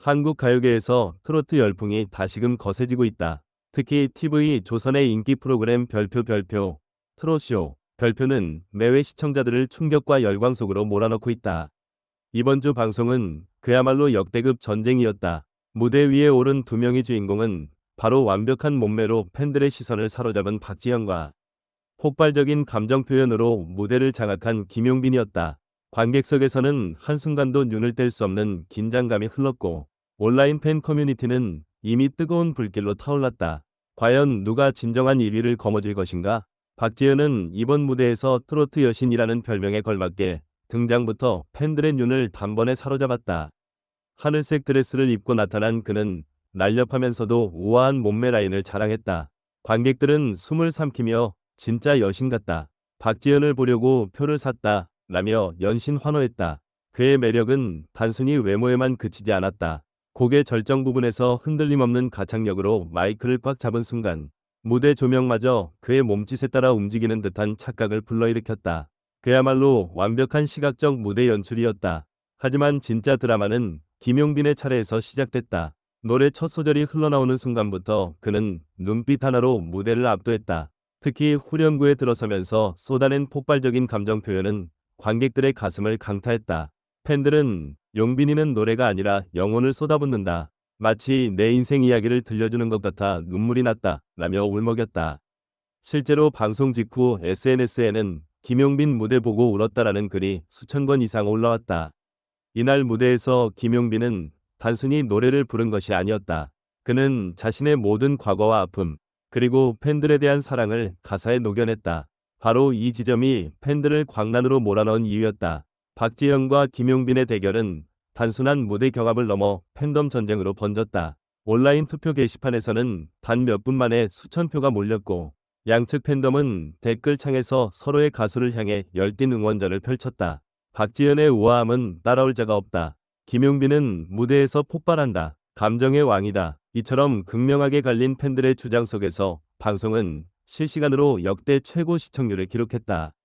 한국 가요계에서 트로트 열풍이 다시금 거세지고 있다. 특히 TV 조선의 인기 프로그램 별표 별표, 트롯쇼, 별표는 매회 시청자들을 충격과 열광 속으로 몰아넣고 있다. 이번 주 방송은 그야말로 역대급 전쟁이었다. 무대 위에 오른 두 명의 주인공은 바로 완벽한 몸매로 팬들의 시선을 사로잡은 박지현과 폭발적인 감정 표현으로 무대를 장악한 김용빈이었다. 관객석에서는 한순간도 눈을 뗄 수 없는 긴장감이 흘렀고 온라인 팬 커뮤니티는 이미 뜨거운 불길로 타올랐다. 과연 누가 진정한 1위를 거머쥘 것인가? 박지현은 이번 무대에서 트로트 여신이라는 별명에 걸맞게 등장부터 팬들의 눈을 단번에 사로잡았다. 하늘색 드레스를 입고 나타난 그는 날렵하면서도 우아한 몸매 라인을 자랑했다. 관객들은 숨을 삼키며 진짜 여신 같다. 박지현을 보려고 표를 샀다. 라며 연신 환호했다. 그의 매력은 단순히 외모에만 그치지 않았다. 곡의 절정 부분에서 흔들림 없는 가창력으로 마이크를 꽉 잡은 순간 무대 조명마저 그의 몸짓에 따라 움직이는 듯한 착각을 불러일으켰다. 그야말로 완벽한 시각적 무대 연출이었다. 하지만 진짜 드라마는 김용빈의 차례에서 시작됐다. 노래 첫 소절이 흘러나오는 순간부터 그는 눈빛 하나로 무대를 압도했다. 특히 후렴구에 들어서면서 쏟아낸 폭발적인 감정 표현은 관객들의 가슴을 강타했다. 팬들은 용빈이는 노래가 아니라 영혼을 쏟아붓는다. 마치 내 인생 이야기를 들려주는 것 같아 눈물이 났다. 라며 울먹였다. 실제로 방송 직후 SNS에는 김용빈 무대 보고 울었다라는 글이 수천 건 이상 올라왔다. 이날 무대에서 김용빈은 단순히 노래를 부른 것이 아니었다. 그는 자신의 모든 과거와 아픔, 그리고 팬들에 대한 사랑을 가사에 녹여냈다. 바로 이 지점이 팬들을 광란으로 몰아넣은 이유였다. 박지현과 김용빈의 대결은 단순한 무대 경합을 넘어 팬덤 전쟁으로 번졌다. 온라인 투표 게시판에서는 단 몇 분 만에 수천 표가 몰렸고 양측 팬덤은 댓글창에서 서로의 가수를 향해 열띤 응원전을 펼쳤다. 박지현의 우아함은 따라올 자가 없다. 김용빈은 무대에서 폭발한다. 감정의 왕이다. 이처럼 극명하게 갈린 팬들의 주장 속에서 방송은 실시간으로 역대 최고 시청률을 기록했다.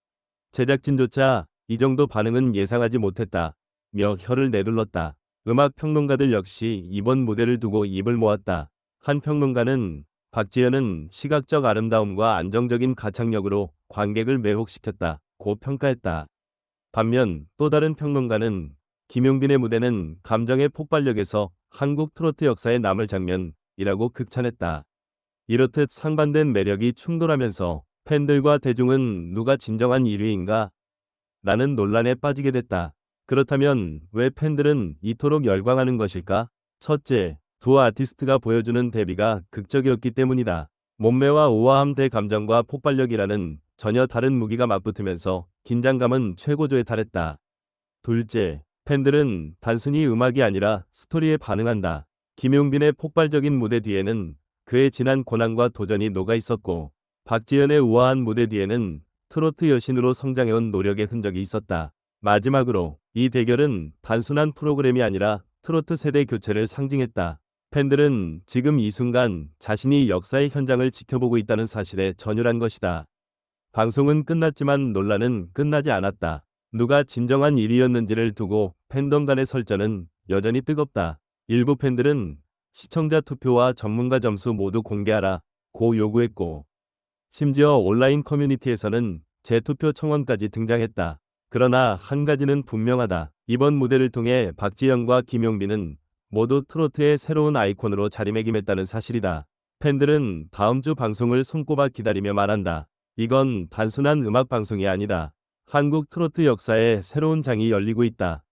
제작진조차 이 정도 반응은 예상하지 못했다. 며 혀를 내둘렀다. 음악 평론가들 역시 이번 무대를 두고 입을 모았다. 한 평론가는 박지현은 시각적 아름다움과 안정적인 가창력으로 관객을 매혹시켰다. 고 평가했다. 반면 또 다른 평론가는 김용빈의 무대는 감정의 폭발력에서 한국 트로트 역사에 남을 장면이라고 극찬했다. 이렇듯 상반된 매력이 충돌하면서 팬들과 대중은 누가 진정한 1위인가? 라는 논란에 빠지게 됐다. 그렇다면 왜 팬들은 이토록 열광하는 것일까? 첫째, 두 아티스트가 보여주는 데뷔가 극적이었기 때문이다. 몸매와 우아함 대 감정과 폭발력이라는 전혀 다른 무기가 맞붙으면서 긴장감은 최고조에 달했다. 둘째, 팬들은 단순히 음악이 아니라 스토리에 반응한다. 김용빈의 폭발적인 무대 뒤에는 그의 지난 고난과 도전이 녹아 있었고 박지현의 우아한 무대 뒤에는 트로트 여신으로 성장해온 노력의 흔적이 있었다. 마지막으로 이 대결은 단순한 프로그램이 아니라 트로트 세대 교체를 상징했다. 팬들은 지금 이 순간 자신이 역사의 현장을 지켜보고 있다는 사실에 전율한 것이다. 방송은 끝났지만 논란은 끝나지 않았다. 누가 진정한 1위였는지를 두고 팬덤 간의 설전은 여전히 뜨겁다. 일부 팬들은 시청자 투표와 전문가 점수 모두 공개하라 고 요구했고 심지어 온라인 커뮤니티에서는 재투표 청원까지 등장했다. 그러나 한 가지는 분명하다. 이번 무대를 통해 박지현과 김용빈은 모두 트로트의 새로운 아이콘으로 자리매김했다는 사실이다. 팬들은 다음 주 방송을 손꼽아 기다리며 말한다. 이건 단순한 음악 방송이 아니다. 한국 트로트 역사에 새로운 장이 열리고 있다.